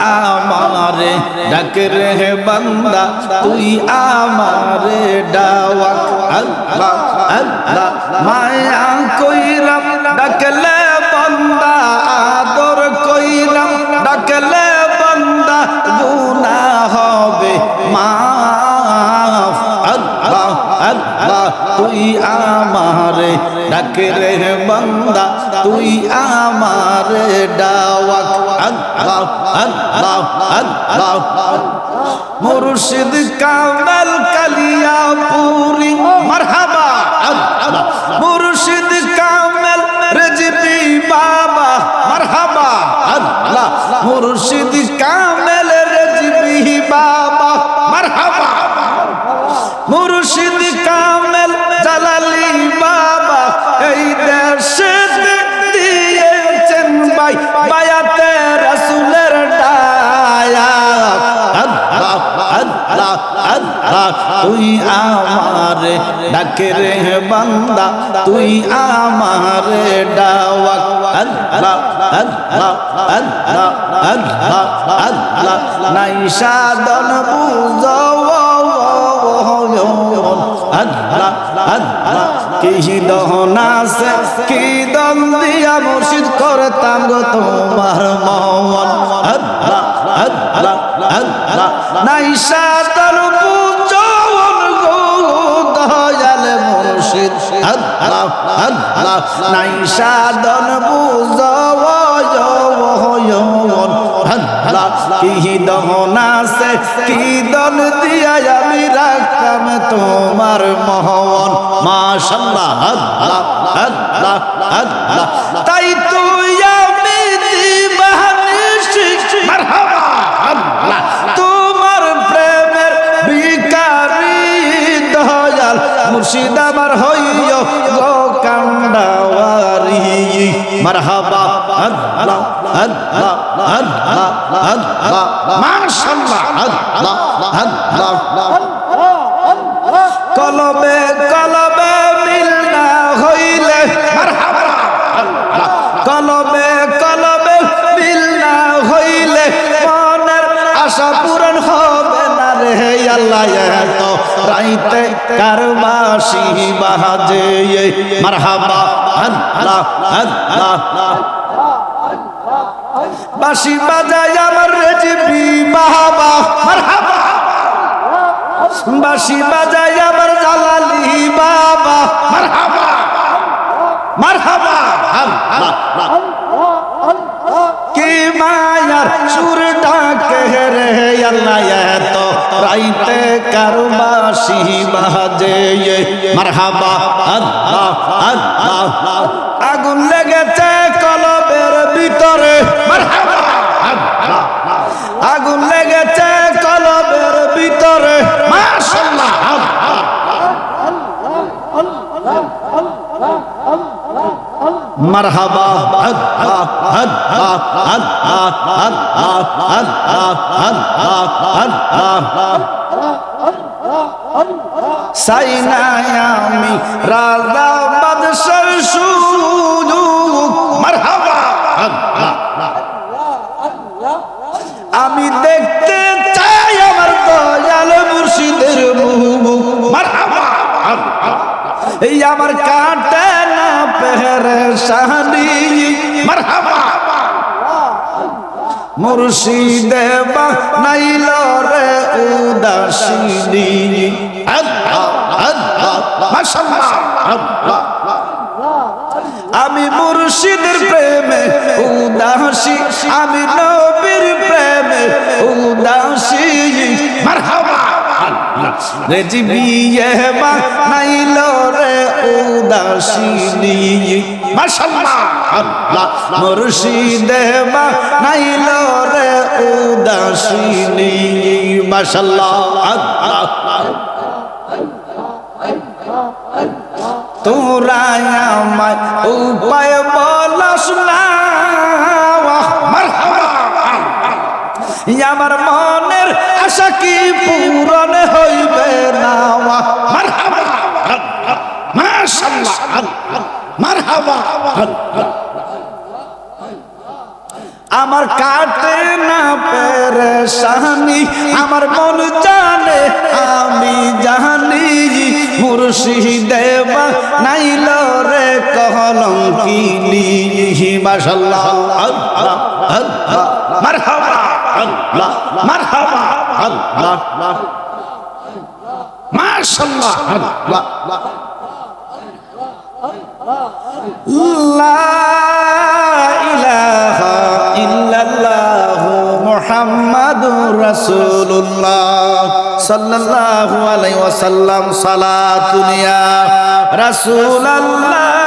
আমারে ডাক রে বান্দা, তুই আমারে ডাওয়া। আল্লাহ আল্লাহ, মায়া কইরাম, ডাকলে বান্দা, আদর কইরাম, ডাকলে বান্দা গুনা হবে, মাফ। তুই আমারে ডাক রে বান্দা, তুই আমারে ডাওয়া। আল্লাহ আল্লাহ আল্লাহ মুর্শিদ কামাল কালিয়া পুরি মারহাবা। আল্লাহ মুর্শিদ কামাল রেজবি বাবা। মারহাবা। আল্লাহ মুর্শিদ তুই আমারে ডাকে রে বান্দা, তুই আমারে ডাওয়া আল্লাহ আল্লাহ আল্লাহ আল্লাহ আল্লাহ, নাই সাধন বুঝো আল্লাহ আল্লাহ, কি দহন আছে, কি দম দিয়া মুর্শিদ করতাম গো তোমার মন। আল্লাহ সাধন দহন তোমার মহন মাশাল্লাহ আল্লাহ তাই তুই মারহাবা আল্লাহ আল্লাহ আল্লাহ আল্লাহ মাশাল্লাহ আল্লাহ আল্লাহ কলবে কলবে মিল না হইলে মারহাবা আল্লাহ। কলবে কলবে মিল না হইলে মনের আশা পূরণ হবে না রে আল্লাহ এত রাইতে কারবাসি বাজে মারহাবা। আল্লাহ আল্লাহ আমার রেজিবি বাহাবা মারহাবা। বাজায় আমার জালালি বাবা মারহাবা। মায়ার সুর রাইতে কারবাসি বাজে মারহাবা, আল্লাহ আল্লাহ। আগুন লেগেছে কলবের ভিতরে। আল্লাহ। আগুন লেগেছে কলবের ভিতরে। মাশাআল্লাহ আমি রাজা আমি দেখতে চাই আমার দয়াল মুর্শিদের এই আমার কাটে না পেহরে শাহানি মারহাবা। মুর্শিদে নাইল রে উদাসিনী। আমি মুর্শিদের প্রেমে উদাসী। আমি নবীর প্রেমে উদাসী। মারহাবা। রেজিবি মা নাইল রে উদাসিনী মাশাআল্লাহ আল্লাহ নাইল রে উদাসিনী মাশাআল্লাহ আল্লাহ তোরা উপায় বলস না। আমার মনের আশা কি পূরণ হইবে না আমার কাটে না পেরেশানি, আমার মন জানে, আমি জানি মুর্শিদে বা নাইল রে কলম কিনি মাশাল্লাহ আল্লাহ আল্লাহ, মারহাবা আল্লাহ মারহাবা, আল্লাহ, মাশাল্লাহ, আল্লাহ মুহাম্মাদুর রাসূলুল্লাহ সাল্লাল্লাহু আলাইহি ওয়াসাল্লাম সালাতুন ইয়া রাসূলাল্লাহ।